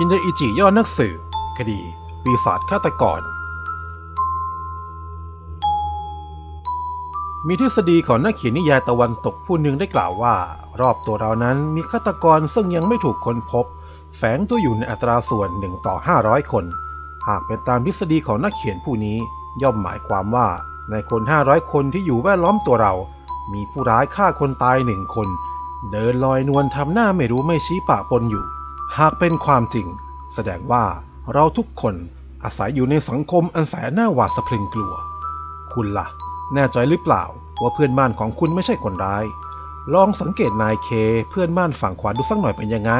คินเดอิจิยอดนักสืบคดีปีศาจฆาตกร มีทฤษฎีของนักเขียนนิยายตะวันตกผู้หนึ่งได้กล่าวว่า รอบตัวเรานั้นมีฆาตกรซึ่งยังไม่ถูกค้นพบ แฝงตัวอยู่ในอัตราส่วน 1 ต่อ 500 คน หากเป็นตามทฤษฎีของนักเขียนผู้นี้ ย่อมหมายความว่าในคน 500 คนที่อยู่แวดล้อมตัวเรา มีผู้ร้ายฆ่าคนตายหนึ่งคน เดินลอยนวลทำหน้าไม่รู้ไม่ชี้ปะปนอยู่ หากเป็นความจริง แสดงว่าเราทุกคนอาศัยอยู่ในสังคมอันแสนน่าหวาดสะพรึงกลัว คุณล่ะ แน่ใจหรือเปล่าว่าเพื่อนบ้านของคุณไม่ใช่คนร้าย ลองสังเกตนายเคเพื่อนบ้านฝั่งขวาดูสักหน่อยเป็นยังไง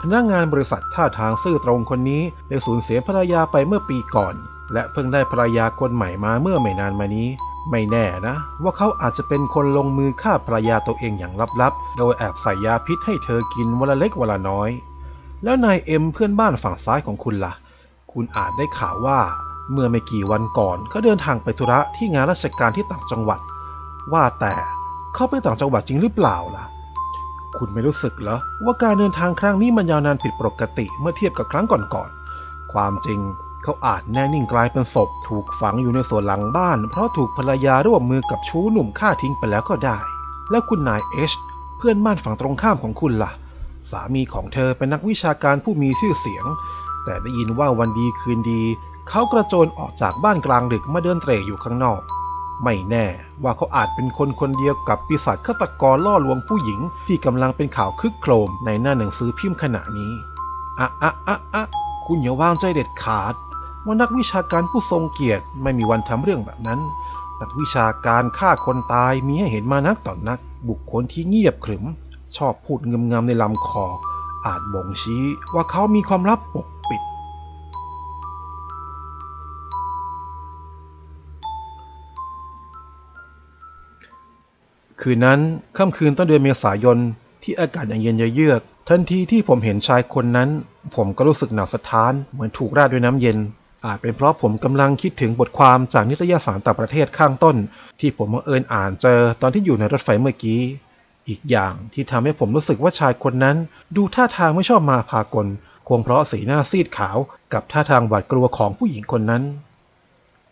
พนักงานบริษัทท่าทางซื่อตรงคนนี้ได้สูญเสียภรรยาไปเมื่อปีก่อน และเพิ่งได้ภรรยาคนใหม่มาเมื่อไม่นานมานี้ ไม่แน่นะ ว่าเขาอาจจะเป็นคนลงมือฆ่าภรรยาตัวเองอย่างลับๆ โดยแอบใส่ยาพิษให้เธอกินวันละเล็กวันละน้อย แล้วนายเอ็มเพื่อนบ้านฝั่งซ้ายของคุณล่ะ คุณอาจได้ข่าวว่าเมื่อไม่กี่วันก่อนเขาเดินทางไปธุระที่งานราชการที่ต่างจังหวัด ว่าแต่เขาไปต่างจังหวัดจริงหรือเปล่าล่ะ คุณไม่รู้สึกเหรอว่าการเดินทางครั้งนี้มันยาวนานผิดปกติเมื่อเทียบกับครั้งก่อนๆ ความจริงเขาอาจแน่นิ่งกลายเป็นศพ ถูกฝังอยู่ในสวนหลังบ้าน เพราะถูกภรรยาร่วมมือกับชู้หนุ่มฆ่าทิ้งไปแล้วก็ได้ แล้วคุณนายเอชเพื่อนบ้านฝั่งตรงข้ามของคุณล่ะ สามีของเธอเป็นนักวิชาการผู้มีชื่อเสียง แต่ได้ยินว่าวันดีคืนดี เขากระโจนออกจากบ้านกลางดึกมาเดินเตร่อยู่ข้างนอก ไม่แน่ว่าเขาอาจเป็นคนคนเดียวกับปีศาจฆาตกรล่อลวงผู้หญิงที่กำลังเป็นข่าวคึกโครมในหน้าหนังสือพิมพ์ขณะนี้อะอะอะอะคุณอย่าวางใจเด็ดขาดว่านักวิชาการผู้ทรงเกียรติไม่มีวันทำเรื่องแบบนั้น นักวิชาการฆ่าคนตายมีให้เห็นมานักต่อนนัก บุคคลที่เงียบขรึม ชอบพูดเงมงำในลำคอ อาจบ่งชี้ว่าเขามีความลับปกปิด คืนนั้นค่ำคืนต้นเดือนเมษายนที่อากาศยังเย็นเยือก ทันทีที่ผมเห็นชายคนนั้น ผมก็รู้สึกหนาวสะท้านเหมือนถูกราดด้วยน้ำเย็น อาจเป็นเพราะผมกำลังคิดถึงบทความจากนิตยสารต่างประเทศข้างต้น ที่ผมบังเอิญอ่านเจอตอนที่อยู่ในรถไฟเมื่อกี้ อีกอย่างที่ทำให้ผมรู้สึกว่าชายคนนั้น ดูท่าทางไม่ชอบมาพากลคงเพราะสีหน้าซีดขาวกับท่าทางหวาดกลัวของผู้หญิงคนนั้น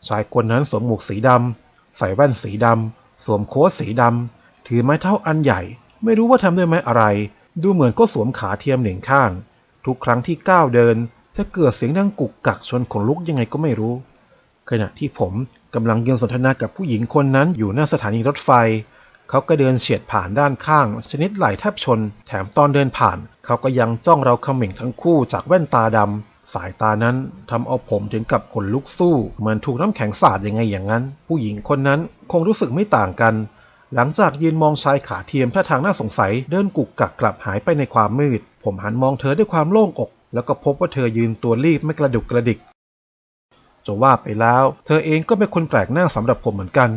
ชายคนนั้นสวมหมวกสีดำใส่แว่นสีดำสวมโค้ทสีดำถือไม้เท้าอันใหญ่ ไม่รู้ว่าทำด้วยไม้อะไร ดูเหมือนก็สวมขาเทียมหนึ่งข้าง ทุกครั้งที่ก้าวเดิน จะเกิดเสียงดังกุกกักชวนขนลุกยังไงก็ไม่รู้ ขณะที่ผมกำลังยืนสนทนากับผู้หญิงคนนั้นอยู่หน้าสถานีรถไฟ เขาก็เดินเฉียดผ่านด้านข้าง ชนิดไหลแทบชน แถมตอนเดินผ่าน เขาก็ยังจ้องเราเขม่งทั้งคู่จากแว่นตาดำ สายตานั้นทำเอาผมถึงกับขนลุกสู้ เหมือนถูกน้ำแข็งสาดยังไงอย่างนั้น ผู้หญิงคนนั้นคงรู้สึกไม่ต่างกัน หลังจากยืนมองชายขาเทียมท่าทางน่าสงสัย เดินกุกกักกลับหายไปในความมืด ผมหันมองเธอด้วยความโล่งอก แล้วก็พบว่าเธอยืนตัวรีบไม่กระดุกกระดิกจะว่าไปแล้ว เธอเองก็เป็นคนแปลกหน้าสำหรับผมเหมือนกัน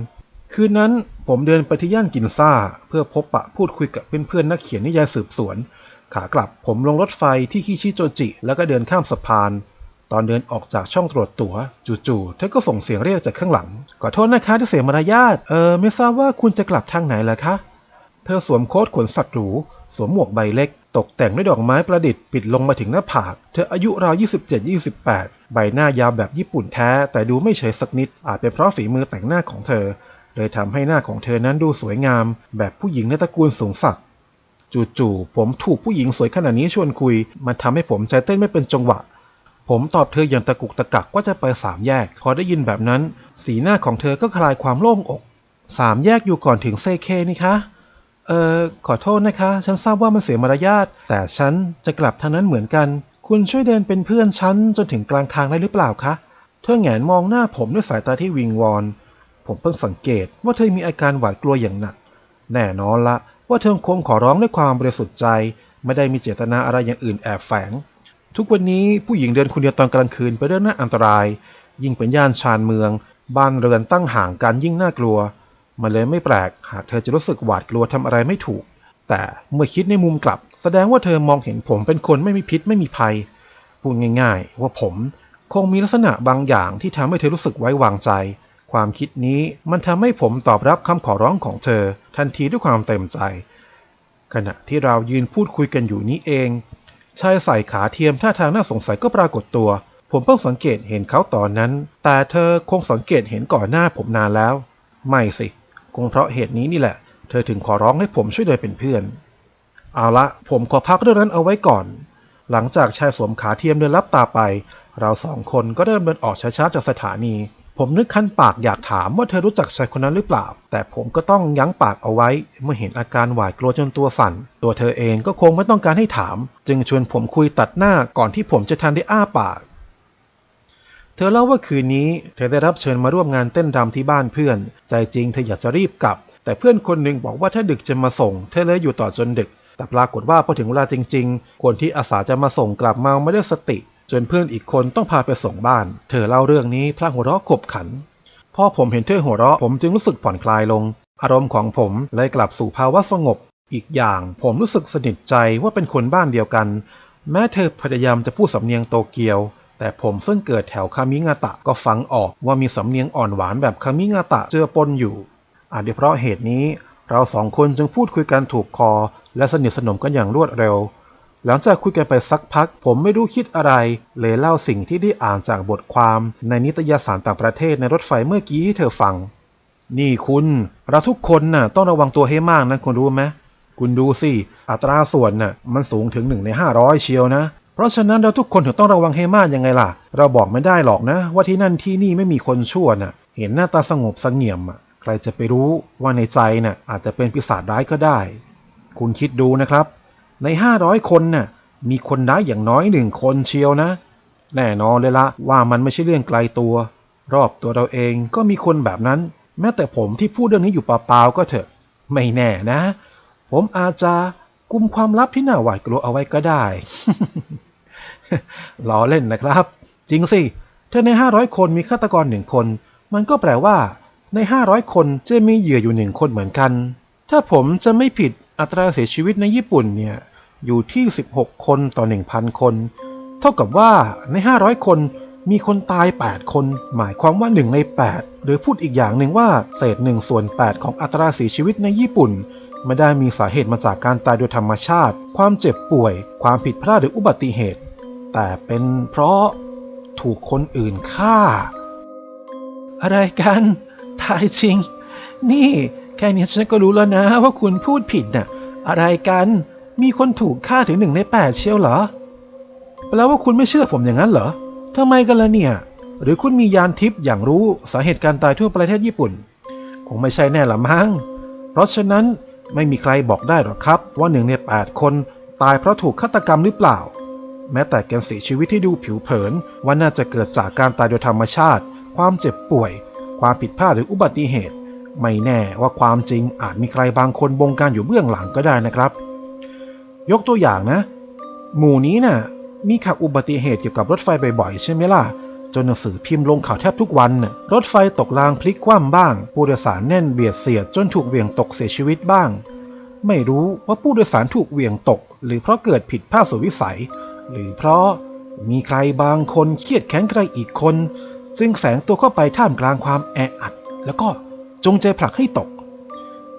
คืนนั้นผมเดินไปที่ย่านกินซ่า เพื่อพบปะพูดคุยกับเพื่อนๆนักเขียนนิยายสืบสวน ขากลับผมลงรถไฟที่คิชิโจจิ แล้วก็เดินข้ามสะพาน ตอนเดินออกจากช่องตรวจตั๋วจู่ๆเธอก็ส่งเสียงเรียกจากข้างหลัง ขอโทษนะคะที่เสียมารยาทเออไม่ทราบว่าคุณจะกลับทางไหนล่ะคะ เธอสวมโค้ทขนสัตว์หรู สวมหมวกใบเล็ก ตกแต่งด้วยดอกไม้ประดิษฐ์ปิดลงมาถึงหน้าผาก เธออายุราว 27-28 ใบหน้ายาวแบบญี่ปุ่นแท้ แต่ดูไม่เฉยสักนิดอาจเป็นเพราะฝีมือแต่งหน้าของเธอ เลยทำให้หน้าของเธอนั้นดูสวยงาม แบบผู้หญิงในตระกูลสูงศักดิ์จู่ๆผมถูกผู้หญิงสวยขนาดนี้ชวนคุย มันทำให้ผมใจเต้นไม่เป็นจังหวะ ผมตอบเธออย่างตะกุกตะกักว่าจะไปสามแยก พอได้ยินแบบนั้น สีหน้าของเธอก็คลายความโล่งอก สามแยกอยู่ก่อนถึงเซเคนี่คะเอ่อขอโทษนะคะ ฉันทราบว่ามันเสียมารยาทแต่ฉันจะกลับทางนั้นเหมือนกัน คุณช่วยเดินเป็นเพื่อนฉันจนถึงกลางทางได้หรือเปล่าคะ เธอแงนมองหน้าผมด้วยสายตาที่วิงวอน ผมเพิ่งสังเกตว่าเธอมีอาการหวาดกลัวอย่างหนัก แน่นอนละว่าเธอคงขอร้องด้วยความบริสุทธิ์ใจ ไม่ได้มีเจตนาอะไรอย่างอื่นแอบแฝง ทุกวันนี้ผู้หญิงเดินคนเดียวตอนกลางคืนเป็นเรื่องน่าอันตราย ยิ่งเป็นย่านชานเมือง บ้านเรือนตั้งห่างกันยิ่งน่ากลัว มันเลยไม่แปลกหากเธอจะรู้สึกหวาดกลัวทำอะไรไม่ถูก แต่เมื่อคิดในมุมกลับ แสดงว่าเธอมองเห็นผมเป็นคนไม่มีพิษไม่มีภัย พูดง่าย ๆ ว่าผมคงมีลักษณะบางอย่างที่ทำให้เธอรู้สึกไว้วางใจ ความคิดนี้มันทำให้ผมตอบรับคำขอร้องของเธอ ทันทีด้วยความเต็มใจ ขณะที่เรายืนพูดคุยกันอยู่นี้เอง ชายใส่ขาเทียมท่าทางน่าสงสัยก็ปรากฏตัว ผมเพิ่งสังเกตเห็นเขาตอนนั้น แต่เธอคงสังเกตเห็นก่อนหน้าผมนานแล้ว ไม่สิ คงเพราะเหตุนี้นี่แหละ เธอถึงขอร้องให้ผมช่วยเดินเป็นเพื่อน เอาละ ผมขอพักเรื่องนั้นเอาไว้ก่อน หลังจากชายสวมขาเทียมเดินลับตาไป เราสองคนก็เริ่มเดินออกช้าๆจากสถานี ผมนึกคันปากอยากถามว่าเธอรู้จักชายคนนั้นหรือเปล่า แต่ผมก็ต้องยั้งปากเอาไว้ เมื่อเห็นอาการหวาดกลัวจนตัวสั่น ตัวเธอเองก็คงไม่ต้องการให้ถาม จึงชวนผมคุยตัดหน้าก่อนที่ผมจะทันได้อ้าปาก เธอเล่าว่าคืนนี้เธอได้รับเชิญมาร่วมงานเต้นรำที่บ้านเพื่อน ใจจริงเธออยากจะรีบกลับ แต่เพื่อนคนหนึ่งบอกว่าถ้าดึกจะมาส่ง เธอเลยอยู่ต่อจนดึก แต่ปรากฏว่าพอถึงเวลาจริง ๆ คนที่อาสาจะมาส่งกลับมาไม่ได้สติ จนเพื่อนอีกคนต้องพาไปส่งบ้าน เธอเล่าเรื่องนี้พลางหัวเราะขบขัน พอผมเห็นเธอหัวเราะผมจึงรู้สึกผ่อนคลายลง อารมณ์ของผมเลยกลับสู่ภาวะสงบ อีกอย่างผมรู้สึกสนิทใจว่าเป็นคนบ้านเดียวกัน แม้เธอพยายามจะพูดสำเนียงโตเกียว แต่ผมซึ่งเกิดแถวคามิงาตะก็ฟังออกว่ามีสำเนียงอ่อนหวานแบบคามิงาตะเจือปนอยู่อาจเป็นเพราะเหตุนี้ เราสองคนจึงพูดคุยกันถูกคอ และสนิทสนมกันอย่างรวดเร็ว หลังจากคุยกันไปสักพัก ผมไม่รู้คิดอะไร เลยเล่าสิ่งที่ได้อ่านจากบทความในนิตยสารต่างประเทศในรถไฟเมื่อกี้ให้เธอฟัง นี่คุณ เราทุกคนน่ะต้องระวังตัวให้มากนะคุณรู้ไหมคุณดูสิ อัตราส่วนน่ะมันสูงถึงหนึ่งในห้าร้อยเชียวนะ เพราะฉะนั้นเราทุกคนถึงต้องระวังให้มากยังไงล่ะ เราบอกไม่ได้หรอกนะ ว่าที่นั่นที่นี่ไม่มีคนชั่วน่ะ เห็นหน้าตาสงบสงเงียมอะใครจะไปรู้ว่าในใจน่ะอาจจะเป็นปีศาจร้ายก็ได้ คุณคิดดูนะครับ ใน500คนน่ะมีคนร้ายอย่างน้อยหนึ่งคนเชียวนะ แน่นอนเลยละว่ามันไม่ใช่เรื่องไกลตัว รอบตัวเราเองก็มีคนแบบนั้น แม้แต่ผมที่พูดเรื่องนี้อยู่เปล่าๆก็เถอะ ไม่แน่นะ ผมอาจจะกุมความลับที่น่าหวาดกลัวเอาไว้ก็ได้ล้อเล่นนะครับ จริงสิถ้าใน500คนมีฆาตกรหนึ่งคน มันก็แปลว่า ใน500คนจะมีเหยื่ออยู่หนึ่งคนเหมือนกัน ถ้าผมจะไม่ผิด อัตราเสียชีวิตในญี่ปุ่นเนี่ยอยู่ที่ 16 คนต่อ 1,000 คน เท่ากับว่าใน 500 คนมีคนตาย 8 คน หมายความว่า 1 ใน 8 หรือพูดอีกอย่างหนึ่งว่าเศษ1ส่วน 8 ของอัตราเสียชีวิตในญี่ปุ่น ไม่ได้มีสาเหตุมาจากการตายโดยธรรมชาติ ความเจ็บป่วย ความผิดพลาดหรืออุบัติเหตุ แต่เป็นเพราะถูกคนอื่นฆ่า อะไรกัน ตายจริง นี่ แค่นี้ฉันก็รู้แล้วนะว่าคุณพูดผิดน่ะ อะไรกัน มีคนถูกฆ่าถึงหนึ่งในแปดเชียวเหรอ แปลว่าคุณไม่เชื่อผมอย่างนั้นเหรอทำไมกันล่ะเนี่ย หรือคุณมียานทิพย์อย่างรู้สาเหตุการตายทั่วประเทศญี่ปุ่น คงไม่ใช่แน่ละมั้ง เพราะฉะนั้นไม่มีใครบอกได้หรอกครับ ว่าหนึ่งในแปดคนตายเพราะถูกฆาตกรรมหรือเปล่า แม้แต่การเสียชีวิตที่ดูผิวเผินว่าน่าจะเกิดจากการตายโดยธรรมชาติ ความเจ็บป่วย ความผิดพลาดหรืออุบัติเหตุ ไม่แน่ว่าความจริงอาจมีใครบางคนบงการอยู่เบื้องหลังก็ได้นะครับ ยกตัวอย่างนะ หมู่นี้น่ะมีข่าวอุบัติเหตุเกี่ยวกับรถไฟบ่อยๆ ใช่ไหมล่ะ จนหนังสือพิมพ์ลงข่าวแทบทุกวัน รถไฟตกรางพลิกคว่ำบ้าง ผู้โดยสารแน่นเบียดเสียดจนถูกเหวี่ยงตกเสียชีวิตบ้าง ไม่รู้ว่าผู้โดยสารถูกเหวี่ยงตก หรือเพราะเกิดผิดพลาดสุวิสัย หรือเพราะมีใครบางคนเครียดแค้นใครอีกคน จึงแฝงตัวเข้าไปท่ามกลางความแออัด แล้วก็ จงใจผลักให้ตก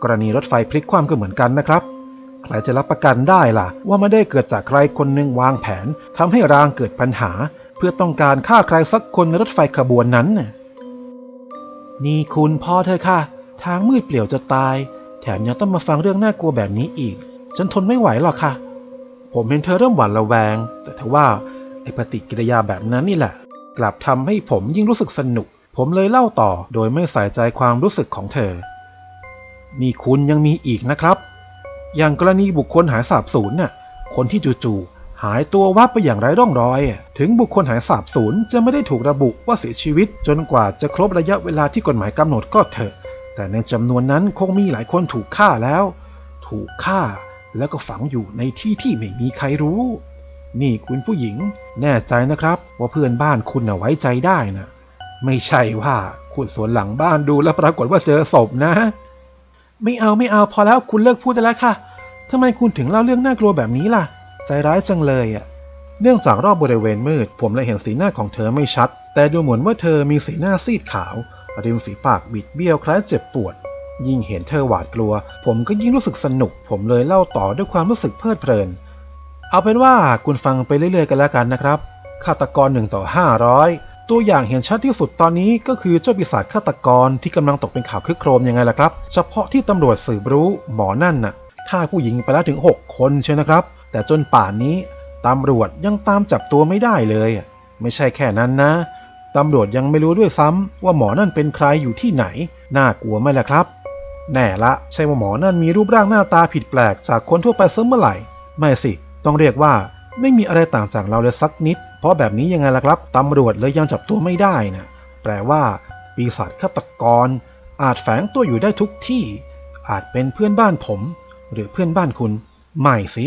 กรณีรถไฟพลิกคว่ำก็เหมือนกันนะครับ ใครจะรับประกันได้ล่ะ ว่าไม่ได้เกิดจากใครคนหนึ่งวางแผนทำให้รางเกิดปัญหา เพื่อต้องการฆ่าใครสักคนในรถไฟขบวนนั้น นี่คุณพ่อเธอค่ะ ทางมืดเปลี่ยวจะตาย แถมยังต้องมาฟังเรื่องน่ากลัวแบบนี้อีก ฉันทนไม่ไหวหรอกค่ะ ผมเห็นเธอเริ่มหวาดระแวง แต่ทว่าไอ้ปฏิกิริยาแบบนั้นนี่แหละ กลับทำให้ผมยิ่งรู้สึกสนุก ผมเลยเล่าต่อโดยไม่ใส่ใจความรู้สึกของเธอ นี่คุณยังมีอีกนะครับ อย่างกรณีบุคคลหายสาบสูญน่ะ คนที่จู่ๆหายตัววับไปอย่างไร้ร่องรอย ถึงบุคคลหายสาบสูญจะไม่ได้ถูกระบุว่าเสียชีวิต จนกว่าจะครบระยะเวลาที่กฎหมายกำหนดก็เถอะ แต่ในจำนวนนั้นคงมีหลายคนถูกฆ่าแล้ว ถูกฆ่าแล้วก็ฝังอยู่ในที่ที่ไม่มีใครรู้ นี่คุณผู้หญิง แน่ใจนะครับ ว่าเพื่อนบ้านคุณน่ะไว้ใจได้นะ ไม่ใช่ว่าคุณสวนหลังบ้านดูแล้วปรากฏว่าเจอศพนะ ไม่เอาไม่เอาพอแล้วคุณเลิกพูดได้แล้วค่ะทำไมคุณถึงเล่าเรื่องน่ากลัวแบบนี้ล่ะ ใจร้ายจังเลยอะ เนื่องจากรอบบริเวณมืด ผมเลยเห็นสีหน้าของเธอไม่ชัด แต่ดูเหมือนว่าเธอมีสีหน้าซีดขาวริมฝีปากบิดเบี้ยวคล้ายเจ็บปวด ยิ่งเห็นเธอหวาดกลัว ผมก็ยิ่งรู้สึกสนุก ผมเลยเล่าต่อด้วยความรู้สึกเพลิดเพลิน เอาเป็นว่าคุณฟังไปเรื่อยๆกันแล้วกันนะครับฆาตกร1ต่อ500 ตัวอย่างเห็นชัดที่สุดตอนนี้ก็คือเจ้าปีศาจฆาตกรที่กำลังตกเป็นข่าวคึกโครมยังไงล่ะครับ เฉพาะที่ตำรวจสืบรู้หมอนั่นน่ะฆ่าผู้หญิงไปแล้วถึง 6 คนเชียวนะครับ แต่จนป่านนี้ตำรวจยังตามจับตัวไม่ได้เลย ไม่ใช่แค่นั้นนะตำรวจยังไม่รู้ด้วยซ้ำว่าหมอนั่นเป็นใครอยู่ที่ไหน น่ากลัวไหมล่ะครับ แน่ละ ใช่ว่าหมอนั่นมีรูปร่างหน้าตาผิดแปลกจากคนทั่วไปเสมอไหร่ ไม่สิ ต้องเรียกว่าไม่มีอะไรต่างจากเราเลยสักนิด เพราะแบบนี้ยังไงล่ะครับตำรวจเลยยังจับตัวไม่ได้นะแปลว่า ปีศาจฆาตกร อาจแฝงตัวอยู่ได้ทุกที่ อาจเป็นเพื่อนบ้านผม หรือเพื่อนบ้านคุณ ไม่สิ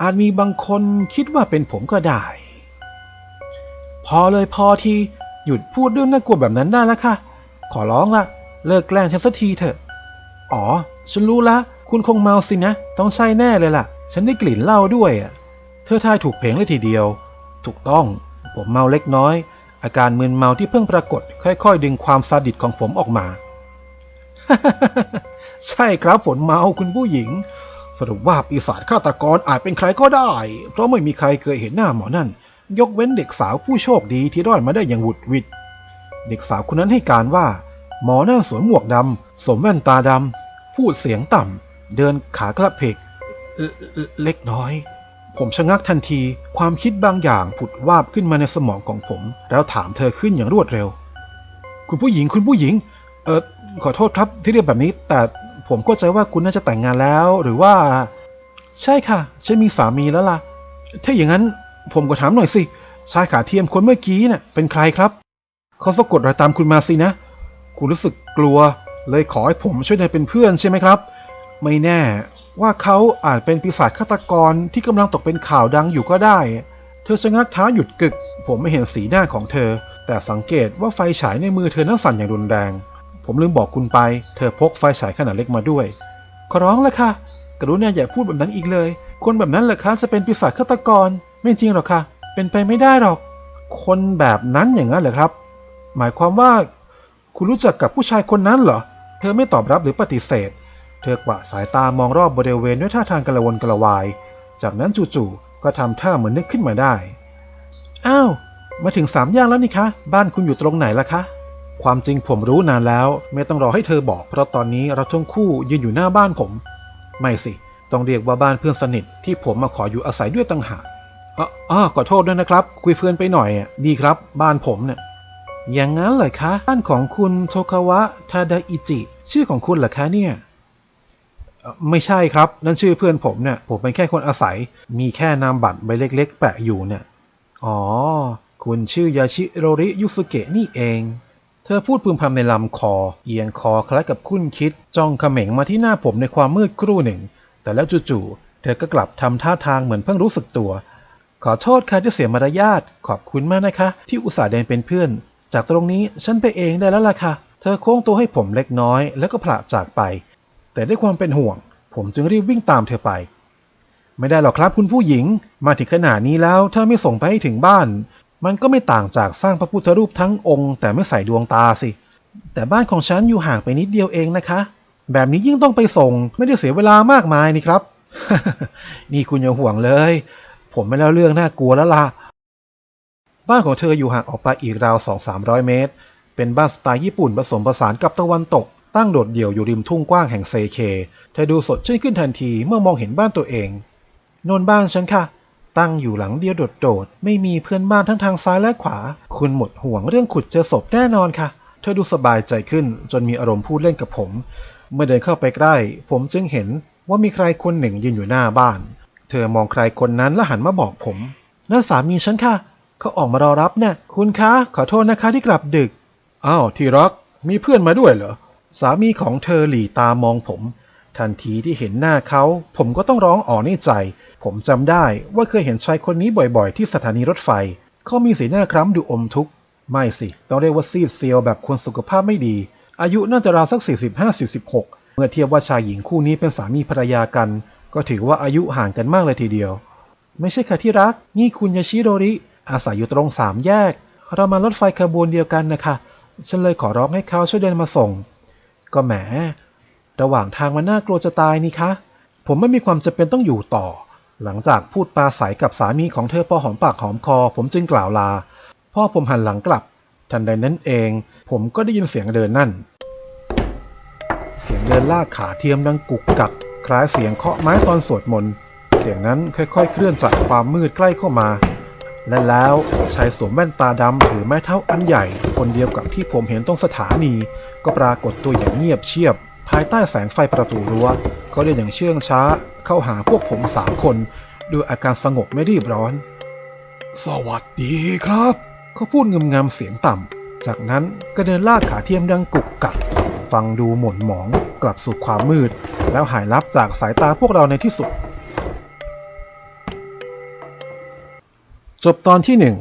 อาจมีบางคนคิดว่าเป็นผมก็ได้ พอเลยพอทีหยุดพูดเรื่องน่ากลัวแบบนั้นได้แล้วค่ะ ขอร้องละเลิกแกล้งฉันสักทีเถอะ อ๋อ ฉันรู้ละ คุณคงเมาสินะ ต้องใช่แน่เลยล่ะ ฉันได้กลิ่นเหล้าด้วยอะ เธอทายถูกเพลงเลยทีเดียว ถูกต้อง ผมเมาเล็กน้อย อาการมึนเมาที่เพิ่งปรากฏ ค่อยๆ ดึงความซาดิสของผมออกมา ใช่ครับผมเมาคุณผู้หญิง สรุปว่าปีศาจฆาตกรอาจเป็นใครก็ได้ เพราะไม่มีใครเคยเห็นหน้าหมอนั่น ยกเว้นเด็กสาวผู้โชคดีที่รอดมาได้อย่างหวุดหวิด เด็กสาวคนนั้นให้การว่า หมอนั่นสวมหมวกดำสวมแว่นตาดำพูดเสียงต่ำเดินขากระเพกเอ่อเอ่อเล็กน้อย ผมชะงักทันที ความคิดบางอย่างผุดวาบขึ้นมาในสมองของผม แล้วถามเธอขึ้นอย่างรวดเร็ว คุณผู้หญิงคุณผู้หญิง เออขอโทษครับที่เรียกแบบนี้ แต่ผมก็ใจว่าคุณน่าจะแต่งงานแล้ว หรือว่า ใช่ค่ะ ฉันมีสามีแล้วล่ะ ถ้าอย่างนั้นผมก็ถามหน่อยสิ ชายขาเทียมคนเมื่อกี้น่ะเป็นใครครับ เขาสะกดรอยตามคุณมาสินะ คุณรู้สึกกลัว เลยขอให้ผมช่วยนายเป็นเพื่อนใช่ไหมครับ ไม่แน่ ว่าเขาอาจเป็นปีศาจฆาตกรที่กำลังตกเป็นข่าวดังอยู่ก็ได้ เธอชะงักเท้าหยุดกึก ผมไม่เห็นสีหน้าของเธอ แต่สังเกตว่าไฟฉายในมือเธอนั้นสั่นอย่างรุนแรง ผมลืมบอกคุณไป เธอพกไฟฉายขนาดเล็กมาด้วย ขอร้องลยค่ะ กรุณาอย่าพูดแบบนั้นอีกเลย คนแบบนั้นเหรอคะจะเป็นปีศาจฆาตกร ไม่จริงหรอกค่ะ เป็นไปไม่ได้หรอก คนแบบนั้นอย่างนั้นเหรอครับ หมายความว่า คุณรู้จักกับผู้ชายคนนั้นเหรอ เธอไม่ตอบรับหรือปฏิเสธ เธอกวาดสายตามองรอบบริเวณด้วยท่าทางกระวนกระวาย จากนั้นจู่ๆก็ทำท่าเหมือนนึกขึ้นมาได้ อ้าว มาถึงสามย่านแล้วนี่คะ บ้านคุณอยู่ตรงไหนล่ะคะ ความจริงผมรู้นานแล้ว ไม่ต้องรอให้เธอบอก เพราะตอนนี้เราทั้งคู่ยืนอยู่หน้าบ้านผม ไม่สิ ต้องเรียกว่าบ้านเพื่อนสนิทที่ผมมาขออยู่อาศัยด้วยต่างหากอ๋ออขอโทษด้วยนะครับ คุยเพลินไปหน่อยอะดีครับ บ้านผมเนี่ยอย่างนั้นเหรอคะ บ้านของคุณโทคาวะทาดาอิจิ ชื่อของคุณเหรอคะเนี่ย ไม่ใช่ครับ นั่นชื่อเพื่อนผมเนี่ย ผมเป็นแค่คนอาศัย มีแค่นามบัตรใบเล็ก ๆ แปะอยู่เนี่ย อ๋อ คุณชื่อยาชิโรริยุสุเกะนี่เอง เธอพูดพึมพำในลำคอ เอียงคอคล้ายกับคุ้นคิด จ้องเขม็งมาที่หน้าผมในความมืดครู่หนึ่ง แต่แล้วจู่ๆ เธอก็กลับทำท่าทางเหมือนเพิ่งรู้สึกตัว ขอโทษค่ะที่เสียมารยาท ขอบคุณมากนะคะ ที่อุตส่าห์เดินเป็นเพื่อน จากตรงนี้ฉันไปเองได้แล้วล่ะค่ะ เธอโค้งตัวให้ผมเล็กน้อย แล้วก็ผละจากไป แต่ด้วยความเป็นห่วง ผมจึงรีบวิ่งตามเธอไป ไม่ได้หรอกครับคุณผู้หญิง มาถึงขนาดนี้แล้วถ้าไม่ส่งไปให้ถึงบ้าน มันก็ไม่ต่างจากสร้างพระพุทธรูปทั้งองค์ แต่ไม่ใส่ดวงตาสิ แต่บ้านของฉันอยู่ห่างไปนิดเดียวเองนะคะ แบบนี้ยิ่งต้องไปส่งไม่ได้เสียเวลามากมายนี่ครับ นี่คุณอย่าห่วงเลย ผมไม่เล่าเรื่องน่ากลัวแล้วล่ะบ้านของเธออยู่ห่างออกไปอีกราว2-300เมตร เป็นบ้านสไตล์ญี่ปุ่นผสมผสานกับตะวันตก ตั้งโดดเดี่ยวอยู่ริมทุ่งกว้างแห่งเซเคเธอดูสดชื่นขึ้นทันทีเมื่อมองเห็นบ้านตัวเองนนบ้านฉันค่ะ ตั้งอยู่หลังเดียวโดดๆไม่มีเพื่อนบ้านทั้งทางซ้ายและขวา คุณหมดห่วงเรื่องขุดเจอศพแน่นอนค่ะ เธอดูสบายใจขึ้นจนมีอารมณ์พูดเล่นกับผม เมื่อเดินเข้าไปใกล้ ผมจึงเห็นว่ามีใครคนหนึ่งยืนอยู่หน้าบ้าน เธอมองใครคนนั้นแล้วหันมาบอกผมนั่นสามีฉันค่ะ เขาออกมารอรับเนี่ยคุณคะขอโทษนะคะที่กลับดึกอ้าวที่รักมีเพื่อนมาด้วยเหรอ สามีของเธอหลีตามองผม ทันทีที่เห็นหน้าเขา ผมก็ต้องร้องอ๋อในใจ ผมจำได้ว่าเคยเห็นชายคนนี้บ่อยๆ ที่สถานีรถไฟ เขามีสีหน้าคล้ำดูอมทุกข์ ไม่สิต้องเรียกว่าซีดเซียวแบบคนสุขภาพไม่ดี อายุน่าจะราวสัก 45-46 เมื่อเทียบว่าชายหญิงคู่นี้เป็นสามีภรรยากัน ก็ถือว่าอายุห่างกันมากเลยทีเดียว ไม่ใช่ค่ะที่รัก นี่คุณยาชิโรริ อาศัยอยู่ตรงสามแยก เรามารถไฟขบวนเดียวกันนะคะ ฉันเลยขอร้องให้เขาช่วยเดินมาส่ง ก็แหม ระหว่างทางมันน่ากลัวจะตายนี่คะ ผมไม่มีความจำเป็นต้องอยู่ต่อ หลังจากพูดปาศัยกับสามีของเธอพอหอมปากหอมคอ ผมจึงกล่าวลา พ่อผมหันหลังกลับ ทันใดนั้นเอง ผมก็ได้ยินเสียงเดินนั่น เสียงเดินลากขาเทียมดังกุกกัก คล้ายเสียงเคาะไม้ตอนสวดมนต์ เสียงนั้นค่อยๆ เคลื่อนจากความมืดใกล้เข้ามา และแล้วชายสวมแว่นตาดำถือไม้เท้าอันใหญ่ คนเดียวกับที่ผมเห็นตรงสถานี ก็ปรากฏตัวอย่างเงียบเชียบ ภายใต้แสงไฟประตูรั้วเขาเดินอย่างเชื่องช้า เข้าหาพวกผมสามคนด้วยอาการสงบไม่รีบร้อน สวัสดีครับ เขาพูดงำงำเสียงต่ำ จากนั้นก็เดินลากขาเทียมดังกุกกักฟังดูหม่นหมองกลับสู่ความมืด แล้วหายลับจากสายตาพวกเราในที่สุด จบตอนที่หนึ่ง